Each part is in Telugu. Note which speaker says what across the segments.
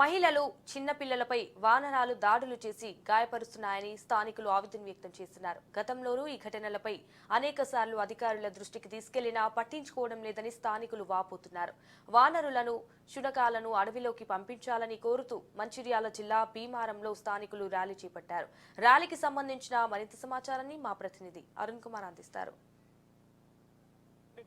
Speaker 1: మహిళలు చిన్నపిల్లలపై వానరాలు దాడులు చేసి గాయపరుస్తున్నాయని స్థానికులు ఆవేదన వ్యక్తం చేస్తున్నారు. గతంలోనూ ఈ ఘటనలపై అనేక అధికారుల దృష్టికి తీసుకెళ్ళినా పట్టించుకోవడం లేదని స్థానికులు వాపోతున్నారు. వానరులను శునకాలను అడవిలోకి పంపించాలని కోరుతూ మంచిర్యాల జిల్లా భీమారంలో స్థానికులు ర్యాలీ చేపట్టారు. ర్యాలీకి సంబంధించిన మరింత సమాచారాన్ని మా ప్రతినిధి అరుణ్ కుమార్ అందిస్తారు.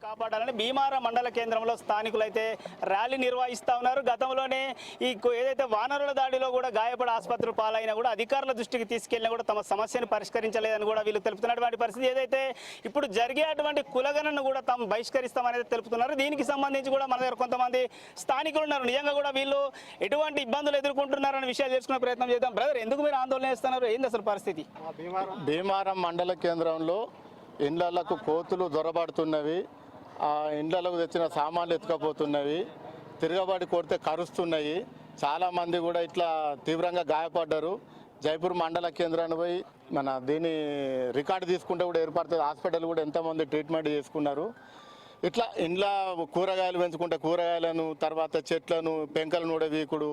Speaker 2: కాపాడాలని భీమారం మండల కేంద్రంలో స్థానికులు అయితే ర్యాలీ నిర్వహిస్తా ఉన్నారు. గతంలోనే ఈ ఏదైతే వానరుల దాడిలో కూడా గాయపడి ఆసుపత్రి పాలైనా కూడా అధికారుల దృష్టికి తీసుకెళ్ళినా కూడా తమ సమస్యను పరిష్కరించలేదని కూడా వీళ్ళు తెలుపుతున్నటువంటి పరిస్థితి ఏదైతే ఇప్పుడు జరిగేటువంటి కులగణను కూడా తాము బహిష్కరిస్తామనేది తెలుపుతున్నారు. దీనికి సంబంధించి కూడా మన దగ్గర కొంతమంది స్థానికులు ఉన్నారు. నిజంగా కూడా వీళ్ళు ఎటువంటి ఇబ్బందులు ఎదుర్కొంటున్నారనే విషయాలు తెలుసుకునే ప్రయత్నం చేద్దాం. బ్రదర్ ఎందుకు మీరు ఆందోళన చేస్తున్నారు? ఏంది అసలు పరిస్థితి?
Speaker 3: భీమారం మండల కేంద్రంలో ఇండ్లకు కోతులు దొరబడుతున్నవి. ఆ ఇండ్లకు తెచ్చిన సామాన్లు ఎత్తుకపోతున్నవి తిరగబడి కొడితే కరుస్తున్నాయి. చాలామంది కూడా ఇట్లా తీవ్రంగా గాయపడ్డారు. జైపూర్ మండల కేంద్రాన్ని పోయి మన దీని రికార్డు తీసుకుంటే కూడా ఏర్పడుతుంది. హాస్పిటల్ కూడా ఎంతమంది ట్రీట్మెంట్ చేసుకున్నారు. ఇట్లా ఇండ్ల కూరగాయలు పెంచుకుంటే కూరగాయలను తర్వాత చెట్లను పెంకలను కూడా వీకుడు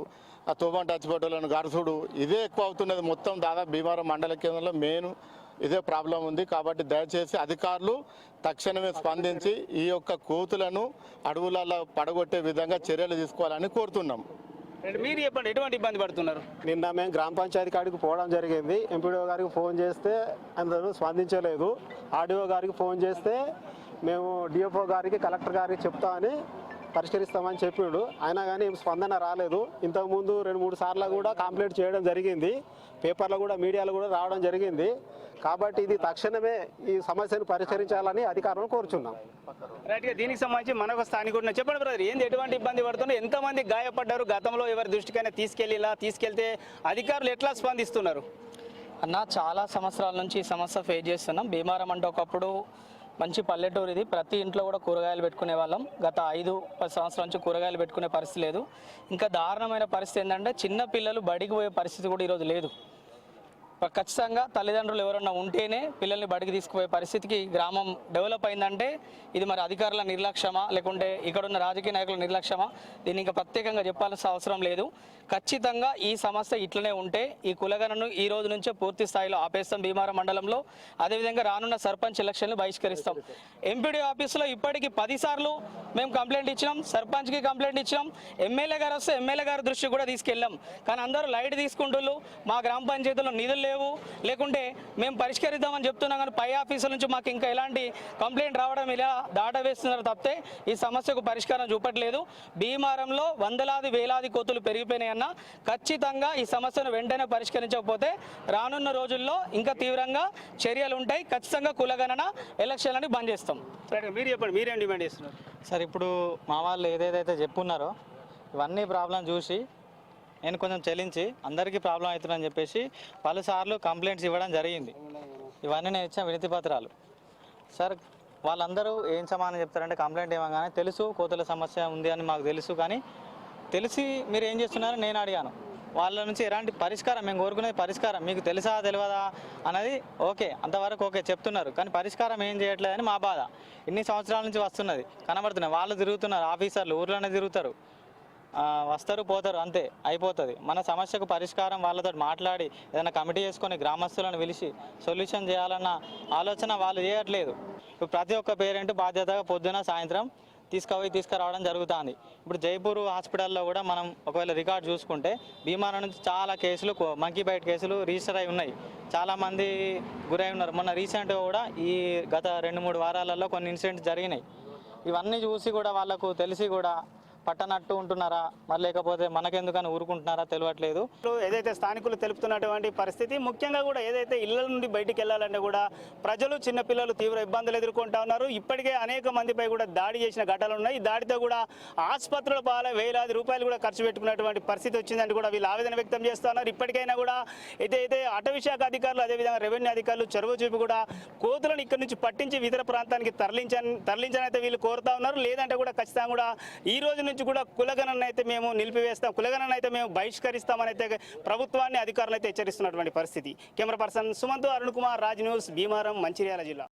Speaker 3: ఆ తోబంట అచ్చిపట్టులను గరుసుడు ఇదే ఎక్కువ అవుతున్నది మొత్తం దాదాపు భీమవరం మండల కేంద్రంలో మెయిన్ ఇదే ప్రాబ్లం ఉంది. కాబట్టి దయచేసి అధికారులు తక్షణమే స్పందించి ఈ యొక్క కోతులను అడవులలో పడగొట్టే విధంగా చర్యలు తీసుకోవాలని కోరుతున్నాం.
Speaker 2: అంటే మీరు చెప్పండి ఎటువంటి ఇబ్బంది పడుతున్నారు?
Speaker 4: నిన్న మేము గ్రామ పంచాయతీ కాడికి పోవడం జరిగింది. ఎంపీడీఓ గారికి ఫోన్ చేస్తే అందరూ స్పందించలేదు. ఆర్డీఓ గారికి ఫోన్ చేస్తే మేము డిఎఫ్ఓ గారికి కలెక్టర్ గారికి చెప్తామని పరిష్కరిస్తామని చెప్పిండు. అయినా కానీ స్పందన రాలేదు. ఇంతకుముందు రెండు మూడు సార్లు కూడా కంప్లైంట్ చేయడం జరిగింది. పేపర్లో కూడా మీడియాలో కూడా రావడం జరిగింది. కాబట్టి ఇది తక్షణమే ఈ సమస్యను పరిష్కరించాలని అధికారులను కోరుచున్నాం.
Speaker 2: రైట్గా దీనికి సంబంధించి మనకు స్థానికుడు ఉన్నారు. చెప్పండి బ్రదర్ ఏంది ఎటువంటి ఇబ్బంది పడుతున్నారు? ఎంతమంది గాయపడ్డారు? గతంలో ఎవరి దృష్టికైనా తీసుకెళ్ళిలా తీసుకెళ్తే అధికారులు ఎట్లా స్పందిస్తున్నారు?
Speaker 5: అన్న చాలా సంవత్సరాల నుంచి ఈ సమస్య ఫేస్ చేస్తున్నాం. భీమారం అంటే ఒకప్పుడు మంచి పల్లెటూరు ఇది. ప్రతి ఇంట్లో కూడా కూరగాయలు పెట్టుకునే వాళ్ళం. గత ఐదు పది సంవత్సరాల నుంచి కూరగాయలు పెట్టుకునే పరిస్థితి లేదు. ఇంకా దారుణమైన పరిస్థితి ఏంటంటే చిన్న పిల్లలు బడికి పోయే పరిస్థితి కూడా ఈరోజు లేదు. ఖచ్చితంగా తల్లిదండ్రులు ఎవరన్నా ఉంటేనే పిల్లల్ని బడికి తీసుకుపోయే పరిస్థితికి గ్రామం డెవలప్ అయిందంటే ఇది మరి అధికారుల నిర్లక్ష్యమా? లేకుంటే ఇక్కడున్న రాజకీయ నాయకుల నిర్లక్ష్యమా? దీన్ని ఇంకా ప్రత్యేకంగా చెప్పాల్సిన అవసరం లేదు. ఖచ్చితంగా ఈ సమస్య ఇట్లనే ఉంటే ఈ కులగణను ఈ రోజు నుంచే పూర్తి స్థాయిలో ఆపేస్తాం భీమారం మండలంలో. అదేవిధంగా రానున్న సర్పంచ్ ఎలక్షన్లు బహిష్కరిస్తాం. ఎంపీడీ ఆఫీసులో ఇప్పటికీ పదిసార్లు మేము కంప్లైంట్ ఇచ్చినాం. సర్పంచ్కి కంప్లైంట్ ఇచ్చినాం. ఎమ్మెల్యే గారు వస్తే ఎమ్మెల్యే గారి దృష్టి కూడా తీసుకెళ్ళాం. కానీ అందరూ లైట్ తీసుకుంటున్నారు మా గ్రామ పంచాయతీలో నిధులు లేవు. లేకుంటే మేము పరిష్కరిద్దామని చెప్తున్నాం కానీ పై ఆఫీసుల నుంచి మాకు ఇంకా ఎలాంటి కంప్లైంట్ రావడం ఇలా దాట వేస్తున్నారు తప్పితే ఈ సమస్యకు పరిష్కారం చూపట్లేదు. భీమారంలో వందలాది వేలాది కోతులు పెరిగిపోయినాయన్న ఖచ్చితంగా ఈ సమస్యను వెంటనే పరిష్కరించకపోతే రానున్న రోజుల్లో ఇంకా తీవ్రంగా చర్యలు ఉంటాయి. ఖచ్చితంగా కులగణన ఎలక్షన్లని బంద్ చేస్తాం.
Speaker 2: మీరు చెప్పండి. మీరేం డిమాండ్ చేస్తున్నారు?
Speaker 5: సార్ ఇప్పుడు మా వాళ్ళు ఏదేదైతే చెప్పున్నారో ఇవన్నీ ప్రాబ్లం చూసి నేను కొంచెం చెల్లించి అందరికీ ప్రాబ్లం అవుతుందని చెప్పేసి పలుసార్లు కంప్లైంట్స్ ఇవ్వడం జరిగింది. ఇవన్నీ నేను ఇచ్చిన వినతి పత్రాలు. సార్ వాళ్ళందరూ ఏం సమానం చెప్తారంటే కంప్లైంట్ ఇవ్వగానే తెలుసు కోతుల సమస్య ఉంది అని మాకు తెలుసు కానీ తెలిసి మీరు ఏం చేస్తున్నారని నేను అడిగాను. వాళ్ళ నుంచి ఎలాంటి పరిష్కారం మేము కోరుకునేది పరిష్కారం. మీకు తెలుసా తెలియదా అనేది ఓకే అంతవరకు ఓకే చెప్తున్నారు. కానీ పరిష్కారం ఏం చేయట్లేదని మా బాధ. ఇన్ని సంవత్సరాల నుంచి వస్తున్నది కనబడుతున్నాయి. వాళ్ళు తిరుగుతున్నారు ఆఫీసర్లు ఊర్లోనే తిరుగుతారు. వస్తారు పోతారు అంతే అయిపోతుంది. మన సమస్యకు పరిష్కారం వాళ్ళతో మాట్లాడి ఏదైనా కమిటీ చేసుకొని గ్రామస్తులను పిలిచి సొల్యూషన్ చేయాలన్న ఆలోచన వాళ్ళు చేయట్లేదు. ఇప్పుడు ప్రతి ఒక్క పేరెంట్ బాధ్యతగా పొద్దున సాయంత్రం తీసుకుపోయి తీసుకురావడం జరుగుతుంది. ఇప్పుడు జైపూర్ హాస్పిటల్లో కూడా మనం ఒకవేళ రికార్డ్ చూసుకుంటే భీమాన నుంచి చాలా కేసులు మంకీ బైట్ కేసులు రిజిస్టర్ అయి ఉన్నాయి. చాలామంది గురై ఉన్నారు. మొన్న రీసెంట్గా కూడా ఈ గత రెండు మూడు వారాలలో కొన్ని ఇన్సిడెంట్స్ జరిగినాయి. ఇవన్నీ చూసి కూడా వాళ్ళకు తెలిసి కూడా పట్టనట్టు ఉంటున్నారా? మరి లేకపోతే మనకెందుకని ఊరుకుంటున్నారా తెలియట్లేదు
Speaker 2: ఏదైతే స్థానికులు తెలుపుతున్నటువంటి పరిస్థితి ముఖ్యంగా కూడా ఏదైతే ఇళ్ళ నుండి బయటికి వెళ్ళాలంటే కూడా ప్రజలు చిన్నపిల్లలు తీవ్ర ఇబ్బందులు ఎదుర్కొంటా ఉన్నారు. ఇప్పటికే అనేక మందిపై కూడా దాడి చేసిన ఘటనలు ఉన్నాయి. ఈ దాడితో కూడా ఆసుపత్రుల పాల వేలాది రూపాయలు కూడా ఖర్చు పెట్టుకున్నటువంటి పరిస్థితి వచ్చిందని కూడా వీళ్ళు ఆవేదన వ్యక్తం చేస్తున్నారు ఇప్పటికైనా కూడా ఏదైతే అటవీ శాఖ అధికారులు అదేవిధంగా రెవెన్యూ అధికారులు చొరవ చూపి కూడా కోతులను ఇక్కడ నుంచి పట్టించి ఇతర ప్రాంతానికి తరలించని తరలించనైతే వీళ్ళు కోరుతా ఉన్నారు. లేదంటే కూడా ఖచ్చితంగా కూడా ఈ రోజు నుంచి కూడా కులగణన అయితే మేము నిలిపివేస్తాం. కులగణన అయితే మేము బహిష్కరిస్తామని అయితే ప్రభుత్వాన్ని అధికారులు అయితే హెచ్చరిస్తున్నటువంటి పరిస్థితి. Camera person Sumanth Arun Kumar Raj news Bhimaram Mancherial జిల్లా.